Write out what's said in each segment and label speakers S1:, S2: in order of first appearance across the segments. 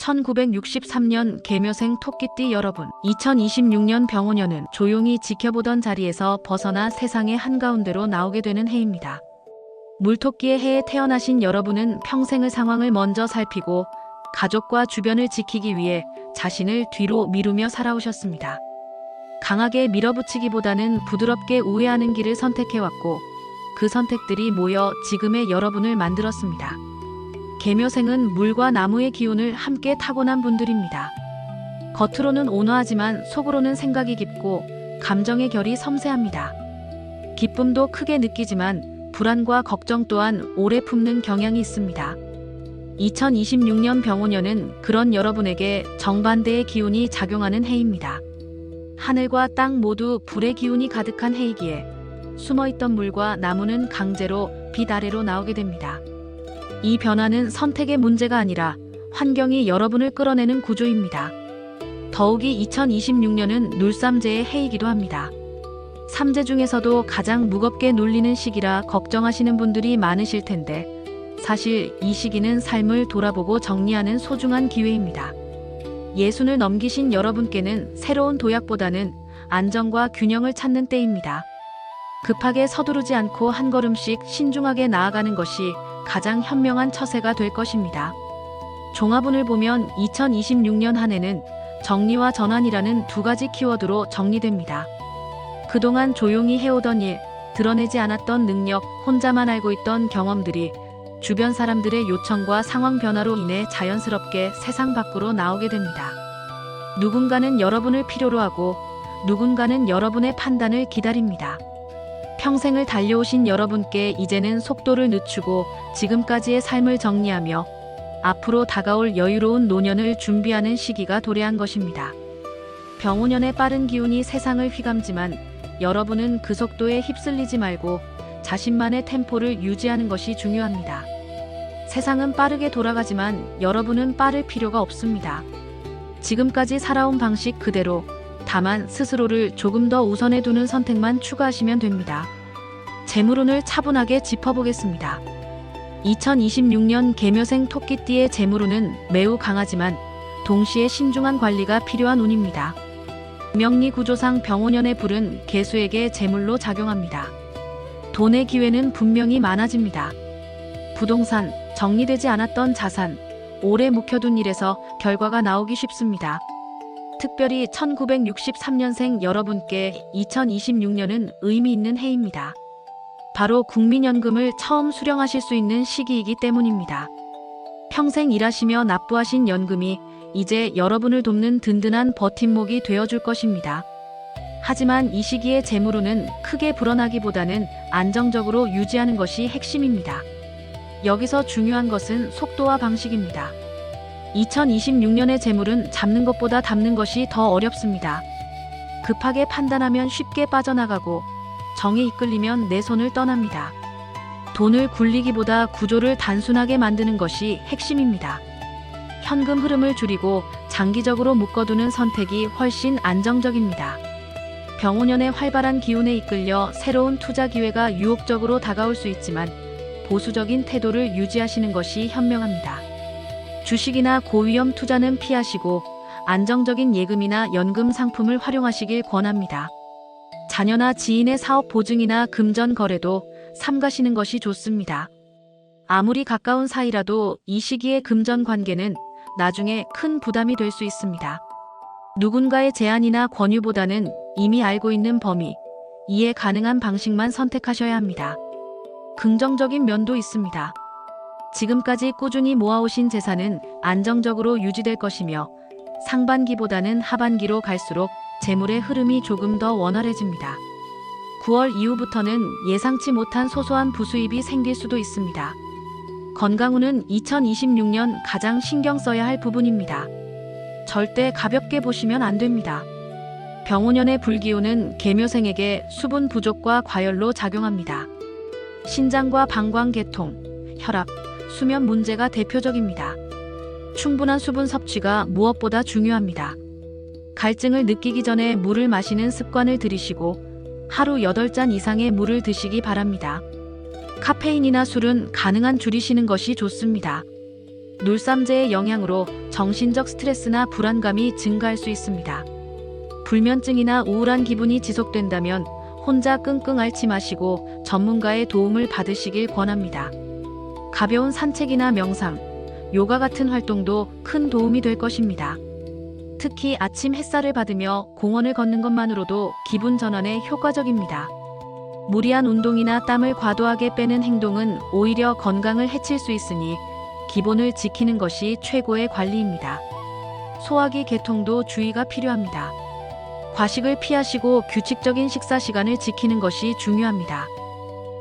S1: 1963년 개묘생 토끼띠 여러분, 2026년 병원년은 조용히 지켜보던 자리에서 벗어나 세상의 한가운데로 나오게 되는 해입니다. 물토끼의 해에 태어나신 여러분은 평생의 상황을 먼저 살피고 가족과 주변을 지키기 위해 자신을 뒤로 미루며 살아오셨습니다. 강하게 밀어붙이기보다는 부드럽게 우회하는 길을 선택해왔고 그 선택들이 모여 지금의 여러분을 만들었습니다. 개묘생은 물과 나무의 기운을 함께 타고난 분들입니다. 겉으로는 온화하지만 속으로는 생각이 깊고 감정의 결이 섬세합니다. 기쁨도 크게 느끼지만 불안과 걱정 또한 오래 품는 경향이 있습니다. 2026년 병원년은 그런 여러분에게 정반대의 기운이 작용하는 해입니다. 하늘과 땅 모두 불의 기운이 가득한 해이기에 숨어있던 물과 나무는 강제로 빛 아래로 나오게 됩니다. 이 변화는 선택의 문제가 아니라 환경이 여러분을 끌어내는 구조입니다. 더욱이 2026년은 눌삼제의 해이기도 합니다. 삼재 중에서도 가장 무겁게 눌리는 시기라 걱정하시는 분들이 많으실 텐데 사실 이 시기는 삶을 돌아보고 정리하는 소중한 기회입니다. 예순을 넘기신 여러분께는 새로운 도약보다는 안정과 균형을 찾는 때입니다. 급하게 서두르지 않고 한 걸음씩 신중하게 나아가는 것이 가장 현명한 처세가 될 것입니다. 종합운을 보면 2026년 한 해는 정리와 전환이라는 두 가지 키워드로 정리됩니다. 그동안 조용히 해오던 일, 드러내지 않았던 능력, 혼자만 알고 있던 경험들이 주변 사람들의 요청과 상황 변화로 인해 자연스럽게 세상 밖으로 나오게 됩니다. 누군가는 여러분을 필요로 하고 누군가는 여러분의 판단을 기다립니다. 평생을 달려오신 여러분께 이제는 속도를 늦추고 지금까지의 삶을 정리하며 앞으로 다가올 여유로운 노년을 준비하는 시기가 도래한 것입니다. 병오년의 빠른 기운이 세상을 휘감지만 여러분은 그 속도에 휩쓸리지 말고 자신만의 템포를 유지하는 것이 중요합니다. 세상은 빠르게 돌아가지만 여러분은 빠를 필요가 없습니다. 지금까지 살아온 방식 그대로 다만 스스로를 조금 더 우선해 두는 선택만 추가하시면 됩니다. 재물운을 차분하게 짚어보겠습니다. 2026년 개묘생 토끼띠의 재물운은 매우 강하지만 동시에 신중한 관리가 필요한 운입니다. 명리 구조상 병오년의 불은 개수에게 재물로 작용합니다. 돈의 기회는 분명히 많아집니다. 부동산, 정리되지 않았던 자산, 오래 묵혀둔 일에서 결과가 나오기 쉽습니다. 특별히 1963년생 여러분께 2026년은 의미 있는 해입니다. 바로 국민연금을 처음 수령하실 수 있는 시기이기 때문입니다. 평생 일하시며 납부하신 연금이 이제 여러분을 돕는 든든한 버팀목이 되어줄 것입니다. 하지만 이 시기의 재물운은 크게 불어나기보다는 안정적으로 유지하는 것이 핵심입니다. 여기서 중요한 것은 속도와 방식입니다. 2026년의 재물은 잡는 것보다 담는 것이 더 어렵습니다. 급하게 판단하면 쉽게 빠져나가고 정에 이끌리면 내 손을 떠납니다. 돈을 굴리기보다 구조를 단순하게 만드는 것이 핵심입니다. 현금 흐름을 줄이고 장기적으로 묶어두는 선택이 훨씬 안정적입니다. 병오년의 활발한 기운에 이끌려 새로운 투자 기회가 유혹적으로 다가올 수 있지만 보수적인 태도를 유지하시는 것이 현명합니다. 주식이나 고위험 투자는 피하시고 안정적인 예금이나 연금 상품을 활용하시길 권합니다. 자녀나 지인의 사업 보증이나 금전 거래도 삼가시는 것이 좋습니다. 아무리 가까운 사이라도 이 시기의 금전 관계는 나중에 큰 부담이 될 수 있습니다. 누군가의 제안이나 권유보다는 이미 알고 있는 범위, 이해 가능한 방식만 선택하셔야 합니다. 긍정적인 면도 있습니다. 지금까지 꾸준히 모아오신 재산은 안정적으로 유지될 것이며 상반기보다는 하반기로 갈수록 재물의 흐름이 조금 더 원활해집니다. 9월 이후부터는 예상치 못한 소소한 부수입이 생길 수도 있습니다. 건강운은 2026년 가장 신경 써야 할 부분입니다. 절대 가볍게 보시면 안 됩니다. 병오년의 불기운은 개묘생에게 수분 부족과 과열로 작용합니다. 신장과 방광 개통, 혈압, 수면 문제가 대표적입니다. 충분한 수분 섭취가 무엇보다 중요합니다. 갈증을 느끼기 전에 물을 마시는 습관을 들이시고 하루 8잔 이상의 물을 드시기 바랍니다. 카페인이나 술은 가능한 줄이시는 것이 좋습니다. 놀삼제의 영향으로 정신적 스트레스나 불안감이 증가할 수 있습니다. 불면증이나 우울한 기분이 지속된다면 혼자 끙끙 앓지 마시고 전문가의 도움을 받으시길 권합니다. 가벼운 산책이나 명상, 요가 같은 활동도 큰 도움이 될 것입니다. 특히 아침 햇살을 받으며 공원을 걷는 것만으로도 기분 전환에 효과적입니다. 무리한 운동이나 땀을 과도하게 빼는 행동은 오히려 건강을 해칠 수 있으니 기본을 지키는 것이 최고의 관리입니다. 소화기 개통도 주의가 필요합니다. 과식을 피하시고 규칙적인 식사 시간을 지키는 것이 중요합니다.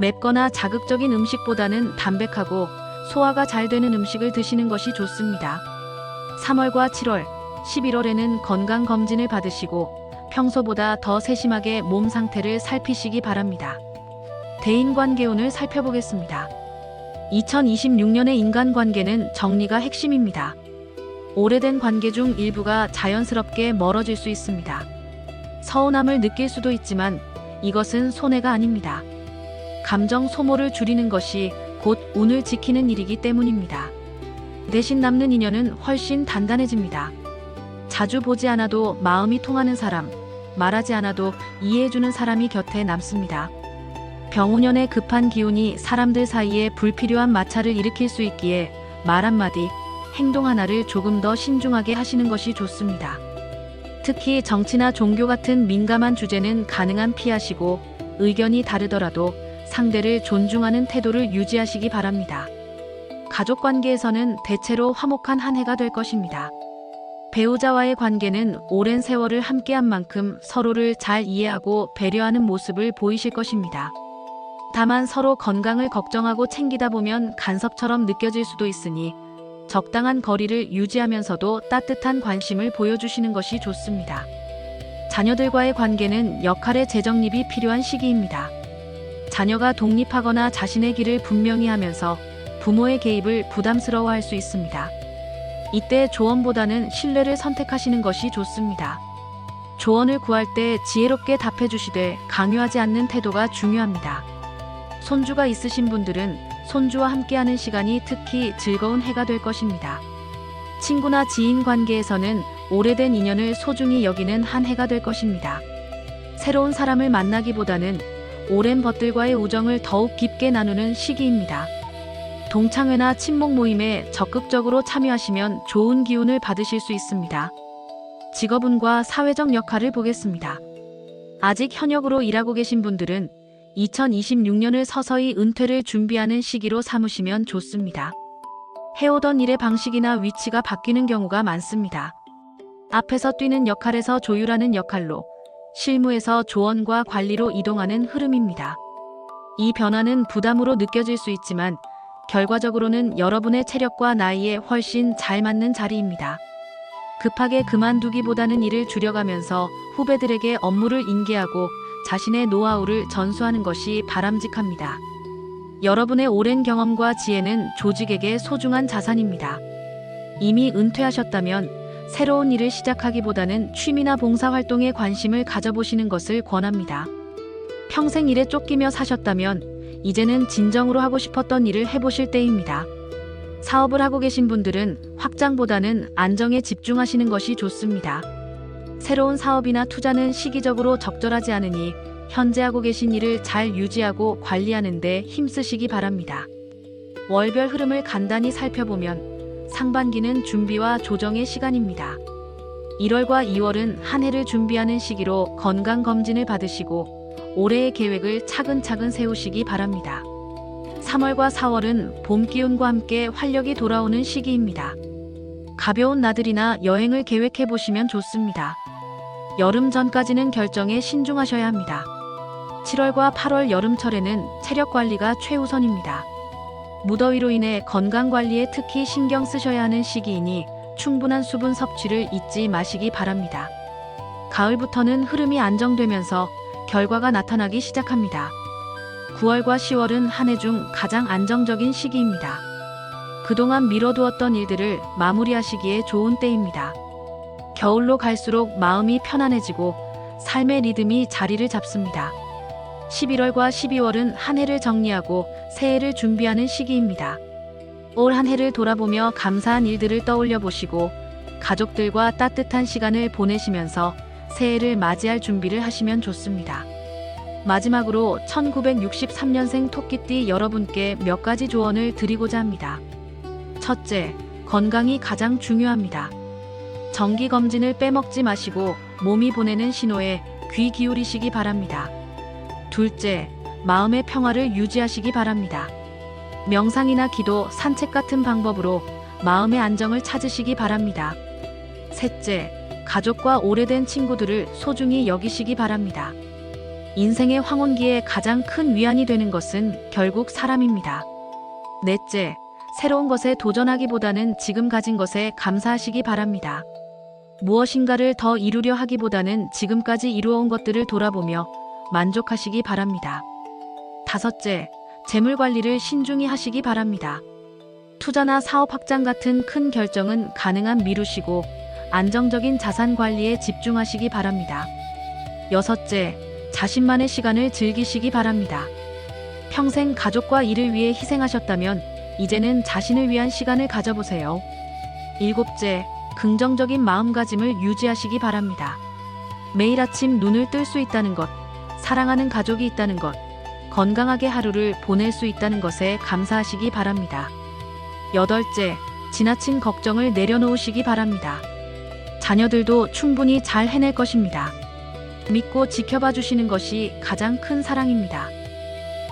S1: 맵거나 자극적인 음식보다는 담백하고 소화가 잘 되는 음식을 드시는 것이 좋습니다. 3월과 7월, 11월에는 건강 검진을 받으시고 평소보다 더 세심하게 몸 상태를 살피시기 바랍니다. 대인관계운을 살펴보겠습니다. 2026년의 인간관계는 정리가 핵심입니다. 오래된 관계 중 일부가 자연스럽게 멀어질 수 있습니다. 서운함을 느낄 수도 있지만 이것은 손해가 아닙니다. 감정 소모를 줄이는 것이 곧 운을 지키는 일이기 때문입니다. 대신 남는 인연은 훨씬 단단해집니다. 자주 보지 않아도 마음이 통하는 사람, 말하지 않아도 이해해주는 사람이 곁에 남습니다. 병운년의 급한 기운이 사람들 사이에 불필요한 마찰을 일으킬 수 있기에 말 한마디, 행동 하나를 조금 더 신중하게 하시는 것이 좋습니다. 특히 정치나 종교 같은 민감한 주제는 가능한 피하시고 의견이 다르더라도 상대를 존중하는 태도를 유지하시기 바랍니다. 가족 관계에서는 대체로 화목한 한 해가 될 것입니다. 배우자와의 관계는 오랜 세월을 함께한 만큼 서로를 잘 이해하고 배려하는 모습을 보이실 것입니다. 다만 서로 건강을 걱정하고 챙기다 보면 간섭처럼 느껴질 수도 있으니 적당한 거리를 유지하면서도 따뜻한 관심을 보여주시는 것이 좋습니다. 자녀들과의 관계는 역할의 재정립이 필요한 시기입니다. 자녀가 독립하거나 자신의 길을 분명히 하면서 부모의 개입을 부담스러워할 수 있습니다. 이때 조언보다는 신뢰를 선택하시는 것이 좋습니다. 조언을 구할 때 지혜롭게 답해 주시되 강요하지 않는 태도가 중요합니다. 손주가 있으신 분들은 손주와 함께하는 시간이 특히 즐거운 해가 될 것입니다. 친구나 지인 관계에서는 오래된 인연을 소중히 여기는 한 해가 될 것입니다. 새로운 사람을 만나기보다는 오랜 벗들과의 우정을 더욱 깊게 나누는 시기입니다. 동창회나 친목 모임에 적극적으로 참여하시면 좋은 기운을 받으실 수 있습니다. 직업운과 사회적 역할을 보겠습니다. 아직 현역으로 일하고 계신 분들은 2026년을 서서히 은퇴를 준비하는 시기로 삼으시면 좋습니다. 해오던 일의 방식이나 위치가 바뀌는 경우가 많습니다. 앞에서 뛰는 역할에서 조율하는 역할로, 실무에서 조언과 관리로 이동하는 흐름입니다. 이 변화는 부담으로 느껴질 수 있지만 결과적으로는 여러분의 체력과 나이에 훨씬 잘 맞는 자리입니다. 급하게 그만두기보다는 일을 줄여가면서 후배들에게 업무를 인계하고 자신의 노하우를 전수하는 것이 바람직합니다. 여러분의 오랜 경험과 지혜는 조직에게 소중한 자산입니다. 이미 은퇴하셨다면 새로운 일을 시작하기보다는 취미나 봉사활동에 관심을 가져보시는 것을 권합니다. 평생 일에 쫓기며 사셨다면 이제는 진정으로 하고 싶었던 일을 해보실 때입니다. 사업을 하고 계신 분들은 확장보다는 안정에 집중하시는 것이 좋습니다. 새로운 사업이나 투자는 시기적으로 적절하지 않으니 현재 하고 계신 일을 잘 유지하고 관리하는 데 힘쓰시기 바랍니다. 월별 흐름을 간단히 살펴보면 상반기는 준비와 조정의 시간입니다. 1월과 2월은 한 해를 준비하는 시기로 건강검진을 받으시고 올해의 계획을 차근차근 세우시기 바랍니다. 3월과 4월은 봄 기운과 함께 활력이 돌아오는 시기입니다. 가벼운 나들이나 여행을 계획해 보시면 좋습니다. 여름 전까지는 결정에 신중하셔야 합니다. 7월과 8월 여름철에는 체력 관리가 최우선입니다. 무더위로 인해 건강 관리에 특히 신경 쓰셔야 하는 시기이니 충분한 수분 섭취를 잊지 마시기 바랍니다. 가을부터는 흐름이 안정되면서 결과가 나타나기 시작합니다. 9월과 10월은 한 해 중 가장 안정적인 시기입니다. 그동안 미뤄두었던 일들을 마무리하시기에 좋은 때입니다. 겨울로 갈수록 마음이 편안해지고 삶의 리듬이 자리를 잡습니다. 11월과 12월은 한 해를 정리하고 새해를 준비하는 시기입니다. 올 한 해를 돌아보며 감사한 일들을 떠올려 보시고 가족들과 따뜻한 시간을 보내시면서 새해를 맞이할 준비를 하시면 좋습니다. 마지막으로 1963년생 토끼띠 여러분께 몇 가지 조언을 드리고자 합니다. 첫째, 건강이 가장 중요합니다. 정기 검진을 빼먹지 마시고 몸이 보내는 신호에 귀 기울이시기 바랍니다. 둘째, 마음의 평화를 유지하시기 바랍니다. 명상이나 기도, 산책 같은 방법으로 마음의 안정을 찾으시기 바랍니다. 셋째, 가족과 오래된 친구들을 소중히 여기시기 바랍니다. 인생의 황혼기에 가장 큰 위안이 되는 것은 결국 사람입니다. 넷째, 새로운 것에 도전하기보다는 지금 가진 것에 감사하시기 바랍니다. 무엇인가를 더 이루려 하기보다는 지금까지 이루어온 것들을 돌아보며 만족하시기 바랍니다. 다섯째, 재물 관리를 신중히 하시기 바랍니다. 투자나 사업 확장 같은 큰 결정은 가능한 미루시고 안정적인 자산 관리에 집중하시기 바랍니다. 여섯째, 자신만의 시간을 즐기시기 바랍니다. 평생 가족과 일을 위해 희생하셨다면 이제는 자신을 위한 시간을 가져보세요. 일곱째, 긍정적인 마음가짐을 유지하시기 바랍니다. 매일 아침 눈을 뜰 수 있다는 것, 사랑하는 가족이 있다는 것, 건강하게 하루를 보낼 수 있다는 것에 감사하시기 바랍니다. 여덟째, 지나친 걱정을 내려놓으시기 바랍니다. 자녀들도 충분히 잘 해낼 것입니다. 믿고 지켜봐 주시는 것이 가장 큰 사랑입니다.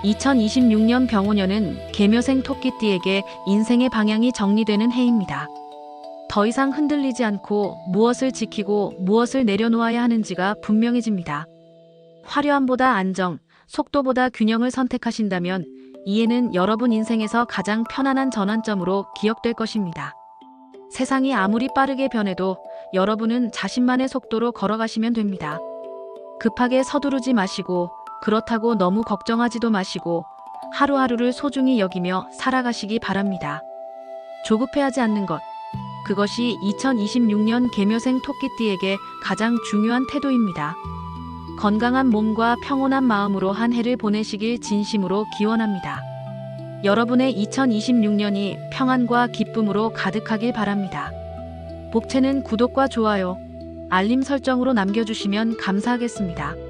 S1: 2026년 병오년은 개묘생 토끼띠에게 인생의 방향이 정리되는 해입니다. 더 이상 흔들리지 않고 무엇을 지키고 무엇을 내려놓아야 하는지가 분명해집니다. 화려함보다 안정, 속도보다 균형을 선택하신다면 이해는 여러분 인생에서 가장 편안한 전환점으로 기억될 것입니다. 세상이 아무리 빠르게 변해도 여러분은 자신만의 속도로 걸어가시면 됩니다. 급하게 서두르지 마시고 그렇다고 너무 걱정하지도 마시고 하루하루를 소중히 여기며 살아가시기 바랍니다. 조급해하지 않는 것. 그것이 2026년 개묘생 토끼띠에게 가장 중요한 태도입니다. 건강한 몸과 평온한 마음으로 한 해를 보내시길 진심으로 기원합니다. 여러분의 2026년이 평안과 기쁨으로 가득하길 바랍니다. 복채는 구독과 좋아요, 알림 설정으로 남겨주시면 감사하겠습니다.